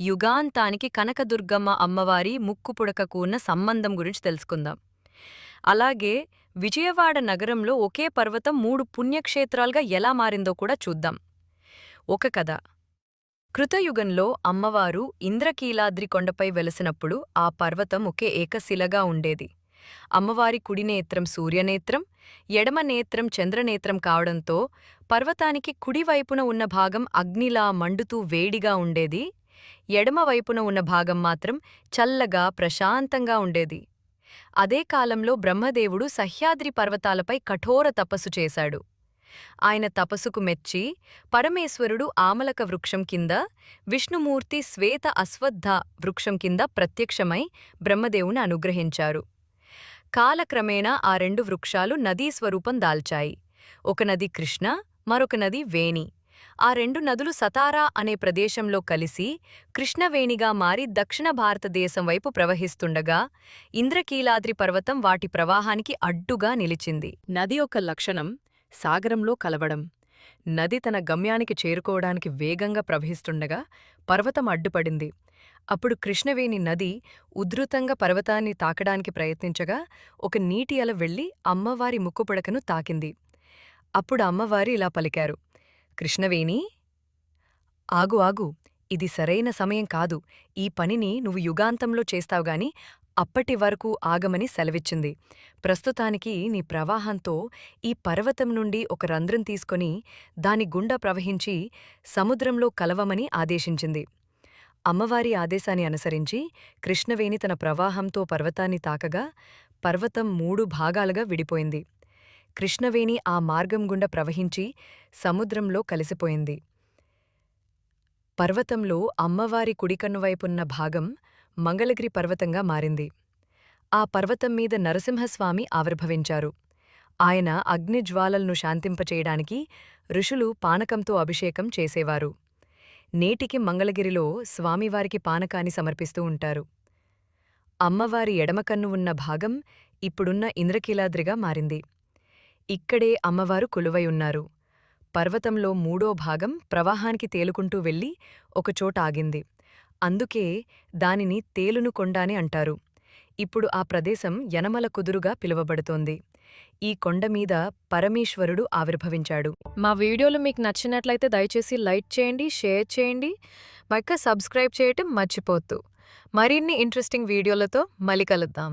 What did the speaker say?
యుగాంతానికి కనకదుర్గమ్మ అమ్మవారి ముక్కుపుడకకు ఉన్న సంబంధం గురించి తెలుసుకుందాం. అలాగే విజయవాడ నగరంలో ఒకే పర్వతం మూడు పుణ్యక్షేత్రాలుగా ఎలా మారిందో కూడా చూద్దాం. ఒక కథ. కృతయుగంలో అమ్మవారు ఇంద్రకీలాద్రి కొండపై వెలసినప్పుడు ఆ పర్వతం ఒకే ఏకశిలగా ఉండేది. అమ్మవారి కుడినేత్రం సూర్యనేత్రం ఎడమ నేత్రం చంద్రనేత్రం కావడంతో పర్వతానికి కుడివైపున ఉన్న భాగం అగ్నిలా మండుతూ వేడిగా ఉండేది. ఎడమవైపున ఉన్న భాగం మాత్రం చల్లగా ప్రశాంతంగా ఉండేది. అదే కాలంలో బ్రహ్మదేవుడు సహ్యాద్రి పర్వతాలపై కఠోర తపస్సు చేశాడు. ఆయన తపస్సుకు మెచ్చి పరమేశ్వరుడు ఆమలక వృక్షం కింద విష్ణుమూర్తి శ్వేత అశ్వద్ధ వృక్షం కింద ప్రత్యక్షమై బ్రహ్మదేవుని అనుగ్రహించారు. కాలక్రమేణా ఆ రెండు వృక్షాలు నదీ స్వరూపం దాల్చాయి. ఒక నది కృష్ణ మరొక నది వేణి. ఆ రెండు నదులు సతారా అనే ప్రదేశంలో కలిసి కృష్ణవేణిగా మారి దక్షిణ భారతదేశం వైపు ప్రవహిస్తుండగా ఇంద్రకీలాద్రి పర్వతం వాటి ప్రవాహానికి అడ్డుగా నిలిచింది. నది యొక్క లక్షణం సాగరంలో కలవడం. నది తన గమ్యానికి చేరుకోవడానికి వేగంగా ప్రవహిస్తుండగా పర్వతం అడ్డుపడింది. అప్పుడు కృష్ణవేణి నది ఉధృతంగా పర్వతాన్ని తాకడానికి ప్రయత్నించగా ఒక నీటి అల వెళ్ళి అమ్మవారి ముక్కుపుడకను తాకింది. అప్పుడు అమ్మవారి ఇలా పలికారు కృష్ణవేణి? ఆగు ఆగు ఇది సరైన సమయం కాదు. ఈ పనిని నువ్వు యుగాంతంలో చేస్తావుగాని అప్పటి వరకు ఆగమని సెలవిచ్చింది. ప్రస్తుతానికి నీ ప్రవాహంతో ఈ పర్వతం నుండి ఒక రంధ్రం తీసుకొని దాని గుండా ప్రవహించి సముద్రంలో కలవమని ఆదేశించింది. అమ్మవారి ఆదేశాన్ని అనుసరించి కృష్ణవేణి తన ప్రవాహంతో పర్వతాన్ని తాకగా పర్వతం మూడు భాగాలుగా విడిపోయింది. కృష్ణవేణి ఆ మార్గం గుండా ప్రవహించి సముద్రంలో కలిసిపోయింది. పర్వతంలో అమ్మవారి కుడికన్నువైపున్న భాగం మంగళగిరి పర్వతంగా మారింది. ఆ పర్వతం మీద నరసింహస్వామి ఆవిర్భవించారు. ఆయన అగ్నిజ్వాలలను శాంతింపచేయడానికి ఋషులు పానకంతో అభిషేకం చేసేవారు. నేటికి మంగళగిరిలో స్వామివారికి పానకాన్ని సమర్పిస్తూ ఉంటారు. అమ్మవారి ఎడమకన్ను ఉన్న భాగం ఇప్పుడున్న ఇంద్రకీలాద్రిగా మారింది. ఇక్కడే అమ్మవారు కొలువైయున్నారు. పర్వతంలో మూడో భాగం ప్రవాహానికి తేలుకుంటూ వెళ్ళి ఒకచోట ఆగింది. అందుకే దానిని తేలును కొండాని అంటారు. ఇప్పుడు ఆ ప్రదేశం యనమల కుదురుగా పిలువబడుతోంది. ఈ కొండమీద పరమేశ్వరుడు ఆవిర్భవించాడు. మా వీడియోలు మీకు నచ్చినట్లయితే దయచేసి లైక్ చేయండి షేర్ చేయండి మక్క సబ్స్క్రైబ్ చేయటం మర్చిపోద్దు మరిన్ని ఇంట్రెస్టింగ్ వీడియోలతో మళ్ళీ కలుద్దాం.